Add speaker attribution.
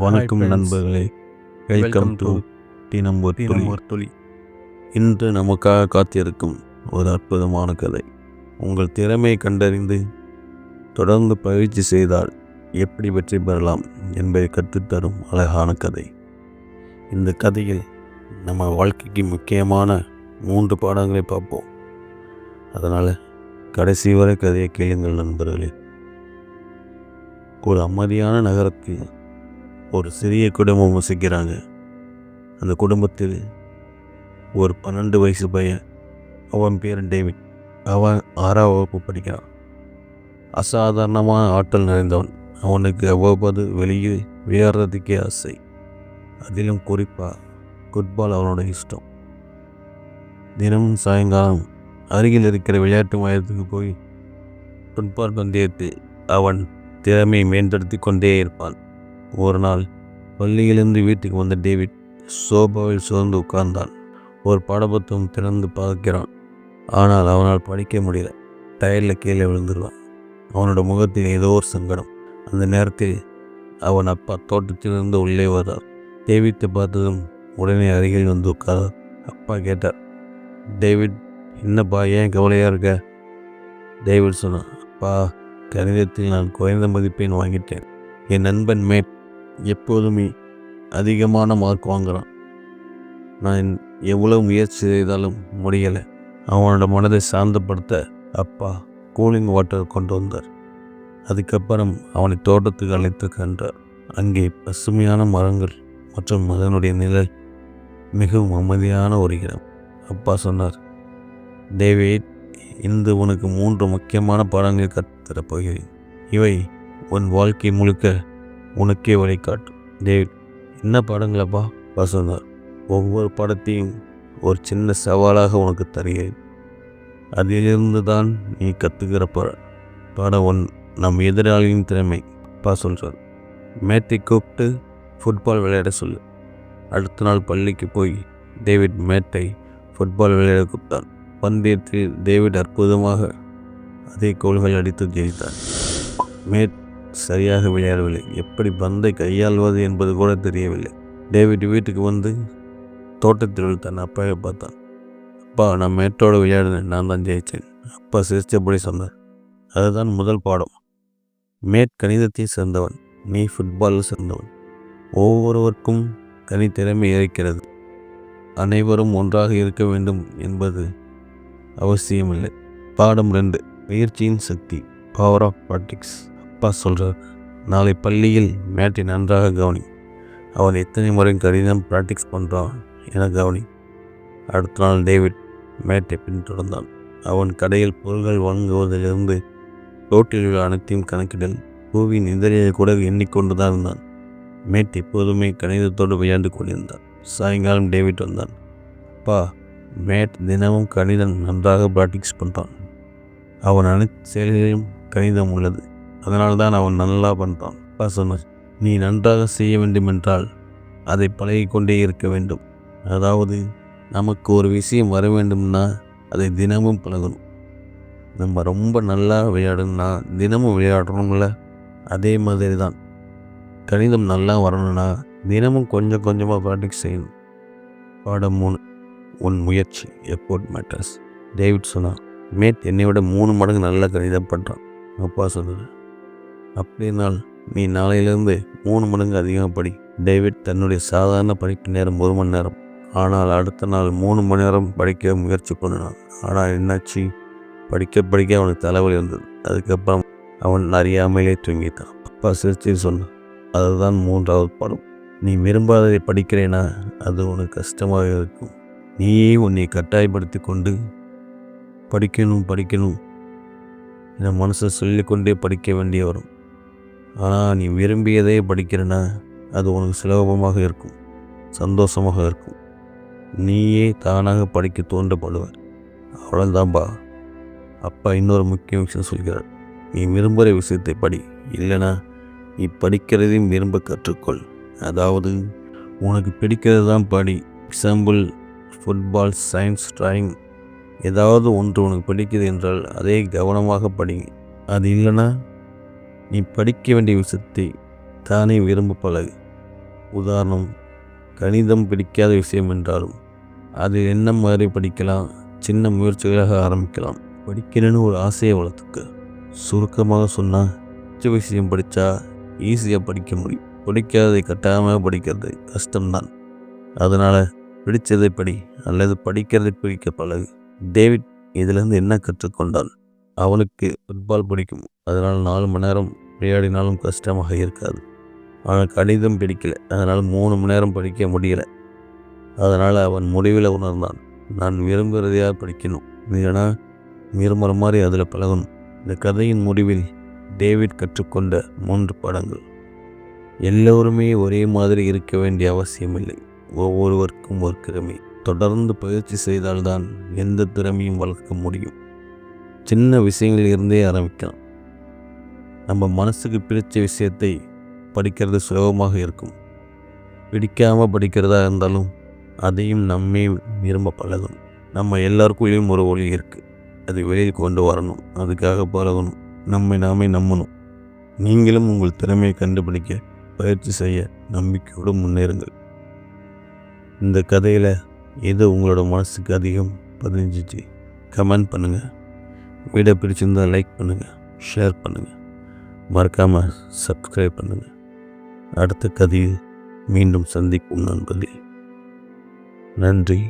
Speaker 1: வணக்கம். நண்பர்களே. Welcome to தினம் ஒரு துளி.
Speaker 2: ஒரு துளி.
Speaker 1: இன்று நமக்காக காத்திருக்கும் ஒரு அற்புதமான கதை. உங்கள் திறமையை கண்டறிந்து தொடர்ந்து பயிற்சி செய்தால் எப்படி வெற்றி பெறலாம் என்பதை கற்றுத்தரும் அழகான கதை. இந்த கதையில் நம்ம வாழ்க்கைக்கு முக்கியமான மூன்று பாடங்களை பார்ப்போம். அதனால் கடைசி வரை கதையை கேளுங்கள் நண்பர்களே. ஒரு அமைதியான நகரத்தில் ஒரு சிறிய குடும்பம் வசிக்கிறாங்க. அந்த குடும்பத்தில் ஒரு பன்னெண்டு வயசு பையன் அவன் பேர் டேவிட். அவன் ஆறாம் வகுப்பு படிக்கிறான். அசாதாரணமான ஆற்றல் நிறைந்தவன். அவனுக்கு அவ்வப்போது வெளியே விளையாடுறதுக்கே ஆசை. அதிலும் குறிப்பாக ஃபுட்பால் அவனோட இஷ்டம். தினமும் சாயங்காலம் அருகில் இருக்கிற விளையாட்டு மையத்துக்கு போய் ஃபுட்பால் பந்தயத்தில் அவன் திறமையை மேம்படுத்தி கொண்டே இருப்பான். ஒரு நாள் பள்ளியிலிருந்து வீட்டுக்கு வந்த டேவிட் சோபாவில் சோர்ந்து உட்கார்ந்தான். ஒரு பாடப்புத்தகம் திறந்து பார்க்கிறான். ஆனால் அவனால் படிக்க முடியல. டயரில் கீழே விழுந்துருவான். அவனோட முகத்தில் ஏதோ ஒரு சங்கடம். அந்த நேரத்தில் அவன் அப்பா தோட்டத்திலிருந்து உள்ளே வர்றார். டேவிட்டை பார்த்ததும் உடனே அருகில் வந்து உட்கார்ந்தார். அப்பா கேட்டார் டேவிட் என்னப்பா ஏன் கவலையாக இருக்க? டேவிட் சொன்னான் அப்பா கணிதத்தில் நான் குறைந்த மதிப்பெண் வாங்கிட்டேன். என் நண்பன் மேட் எப்போதுமே அதிகமான மார்க் வாங்குகிறான் நான் எவ்வளவு முயற்சி செய்தாலும் முடியலை. அவனோட மனதை சாந்தப்படுத்த அப்பா கூலிங் வாட்டர் கொண்டு வந்தார். அதுக்கப்புறம் அவனை தோட்டத்துக்கு அழைத்து சென்றார். அங்கே பசுமையான மரங்கள் மற்றும் அதனுடைய நிழல் மிகவும் அமைதியான ஒரு இடம். அப்பா சொன்னார் டேவிட் இன்று உனக்கு மூன்று முக்கியமான பாடங்களை கற்றுத்தரப் போகிறேன். இவை உன் வாழ்க்கை முழுக்க உனக்கே வழிகாட்டும் டேவிட் என்ன படங்களப்பா? வசந்தார் ஒவ்வொரு படத்தையும் ஒரு சின்ன சவாலாக உனக்கு தருகிறேன். அதிலிருந்து தான் நீ கற்றுக்கிற படம் படம் ஒன் நம் எதிராளியின் திறமை. அப்பா சொல்கிறார் மேத்தை கூப்பிட்டு ஃபுட்பால் விளையாட சொல்லு. அடுத்த நாள் பள்ளிக்கு போய் டேவிட் மேட்டை ஃபுட்பால் விளையாட கூப்பிட்டான். பந்தயத்தில் டேவிட் அற்புதமாக அதே கோல்கள் அடித்து ஜெயித்தார். மேட் சரியாக விளையாடவில்லை. எப்படி பந்தை கையாள்வது என்பது கூட தெரியவில்லை. டேவிட் வீட்டுக்கு வந்து தோட்டத்தில் தன் அப்பாவை பார்த்தான். அப்பா நான் மேட்டோட விளையாடினேன் நான் தான் ஜெயித்தேன். அப்பா சிரிச்சபடி சொன்னார். அதுதான் முதல் பாடம். மேட் கணிதத்தை சேர்ந்தவன். நீ ஃபுட்பாலில் சேர்ந்தவன். ஒவ்வொருவருக்கும் தனித்திறமை இருக்கிறது. அனைவரும் ஒன்றாக இருக்க வேண்டும் என்பது அவசியமில்லை. பாடம் ரெண்டு. முயற்சியின் சக்தி. பவர் ஆஃப் பாட்டிக்ஸ் அப்பா சொல்கிறார் நாளை பள்ளியில் மேட்டை நன்றாக கவனி. அவன் எத்தனை முறை கடினம் ப்ராக்டிஸ் பண்ணுறான் என கவனி. அடுத்த நாள் டேவிட் மேட்டை பின்தொடர்ந்தான் அவன் கடையில் பொருள்கள் வாங்குவதிலிருந்து ரோட்டில் உள்ள அனைத்தையும் கணக்கிடல் பூவின் இதழியை கூட எண்ணிக்கொண்டு தான் இருந்தான். மேட் எப்போதுமே கணிதத்தோடு விளையாண்டு கொண்டிருந்தான். சாயங்காலம் டேவிட் வந்தான். அப்பா மேட் தினமும் கணிதம் நன்றாக ப்ராக்டிக்ஸ் பண்ணுறான் அவன் அனைத்து செயல்களிலும் கணிதம் உள்ளது. அதனால தான் அவன் நல்லா பண்ணுறான் அப்பா சொன்னார் நீ நன்றாக செய்ய வேண்டுமென்றால் அதை பழகிக்கொண்டே இருக்க வேண்டும். அதாவது நமக்கு ஒரு விஷயம் வர வேண்டும்னா அதை தினமும் பழகணும். நம்ம ரொம்ப நல்லா விளையாடணும்னா தினமும் விளையாடுறோம்ல அதே மாதிரி தான் கணிதம் நல்லா வரணும்னா தினமும் கொஞ்சம் கொஞ்சமாக ப்ராக்டிக்ஸ் செய்யணும். பாடம் மூணு உன் முயற்சி எஃபோர்ட் மேட்டர்ஸ் டேவிட் சொன்னான் மேட் என்னை விட மூணு மடங்கு நல்லா கணிதம் பண்ணுறான் அப்பா சொன்னது அப்படினால் நீ நாளையிலேருந்து மூணு மடங்கு அதிகமாக படி. டேவிட் தன்னுடைய சாதாரண படிப்பு நேரம் ஒரு மணி நேரம். ஆனால் அடுத்த நாள் மூணு மணி நேரம் படிக்க முயற்சி பண்ணினான். ஆனால் என்னாச்சு? படிக்க படிக்க அவனுக்கு தலைவலி இருந்தது அதுக்கப்புறம் அவன் அறியாமையிலே தூங்கிட்டான். அப்பா சிரிச்சு சொன்னான் அதுதான் மூன்றாவது பாடம். நீ விரும்பாததை படிக்கிறேனா? அது உனக்கு கஷ்டமாக இருக்கும். நீயே உன்னை கட்டாயப்படுத்தி கொண்டு படிக்கணும் படிக்கணும் என மனசை சொல்லிக்கொண்டே படிக்க வேண்டிய வரும். ஆனால் நீ விரும்பியதே படிக்கிறனா அது உனக்கு சுலபமாக இருக்கும் சந்தோஷமாக இருக்கும். நீயே தானாக படிக்க தோன்றப்படுவார் அவ்வளோதான்பா அப்பா இன்னொரு முக்கிய விஷயம் சொல்கிறார். நீ விரும்புகிற விஷயத்தை படி. இல்லைனா நீ படிக்கிறதையும் விரும்ப கற்றுக்கொள். அதாவது உனக்கு பிடிக்கிறது தான் படி எக்ஸாம்பிள் ஃபுட்பால் சயின்ஸ் ட்ராயிங் ஏதாவது ஒன்று உனக்கு பிடிக்குது என்றால் அதை கவனமாக படி. அது இல்லைன்னா நீ படிக்க வேண்டிய விஷயத்தை தானே விரும்ப பழகு உதாரணம் கணிதம் பிடிக்காத விஷயம் என்றாலும் அது என்ன மாதிரி படிக்கலாம் சின்ன முயற்சிகளாக ஆரம்பிக்கலாம் படிக்கணும்னு ஒரு ஆசையை வளர்த்துக்க. சுருக்கமாக சொன்னால் பிடிச்ச விஷயம் படித்தா ஈஸியாக படிக்க முடியும். பிடிக்காததை கட்டாயமாக படிக்கிறது கஷ்டம்தான். அதனால் பிடிச்சதை படி அல்லது படிக்கிறதை பிடிக்க பழகு. டேவிட் இதிலிருந்து என்ன கற்றுக்கொண்டான்? அவனுக்கு ஃபுட்பால் பிடிக்கும். அதனால் நாலு மணி நேரம் விளையாடினாலும் கஷ்டமாக இருக்காது. ஆனால் கணிதம் பிடிக்கல. அதனால் மூணு மணி நேரம் படிக்க முடியல. அதனால் அவன் முடிவில் உணர்ந்தான். நான் விரும்புகிறதையாக படிக்கணும். இல்லைனா விரும்புகிற மாதிரி அதில் பழகணும். இந்த கதையின் முடிவில் டேவிட் கற்றுக்கொண்ட மூன்று பாடங்கள். எல்லோருமே ஒரே மாதிரி இருக்க வேண்டிய அவசியமில்லை. ஒவ்வொருவருக்கும் ஒரு திறமை. தொடர்ந்து பயிற்சி செய்தால்தான் எந்த திறமையும் வளர்க்க முடியும். சின்ன விஷயங்களில் இருந்தே ஆரம்பிக்கலாம். நம்ம மனசுக்கு பிடிச்ச விஷயத்தை படிக்கிறது சுலபமாக இருக்கும். பிடிக்காமல் படிக்கிறதா இருந்தாலும் அதையும் நம்மே விரும்ப பழகணும். நம்ம எல்லாருக்குள்ளேயும் ஒரு ஒளி இருக்குது அது வெளியில் கொண்டு வரணும். அதுக்காக பழகணும். நம்மை நாமே நம்பணும். நீங்களும் உங்கள் திறமையை கண்டுபிடிக்க பயிற்சி செய்ய நம்பிக்கையோடு முன்னேறுங்கள். இந்த கதையில் எது உங்களோட மனசுக்கு அதிகம் பதிஞ்சிச்சு. கமெண்ட் பண்ணுங்கள் வீடியோ பிடிச்சிருந்தால் லைக் பண்ணுங்கள் ஷேர் பண்ணுங்கள் மறக்காமல் சப்ஸ்கிரைப் பண்ணுங்கள் அடுத்த கதையில் மீண்டும் சந்திக்கும் நண்பர்களே. நன்றி.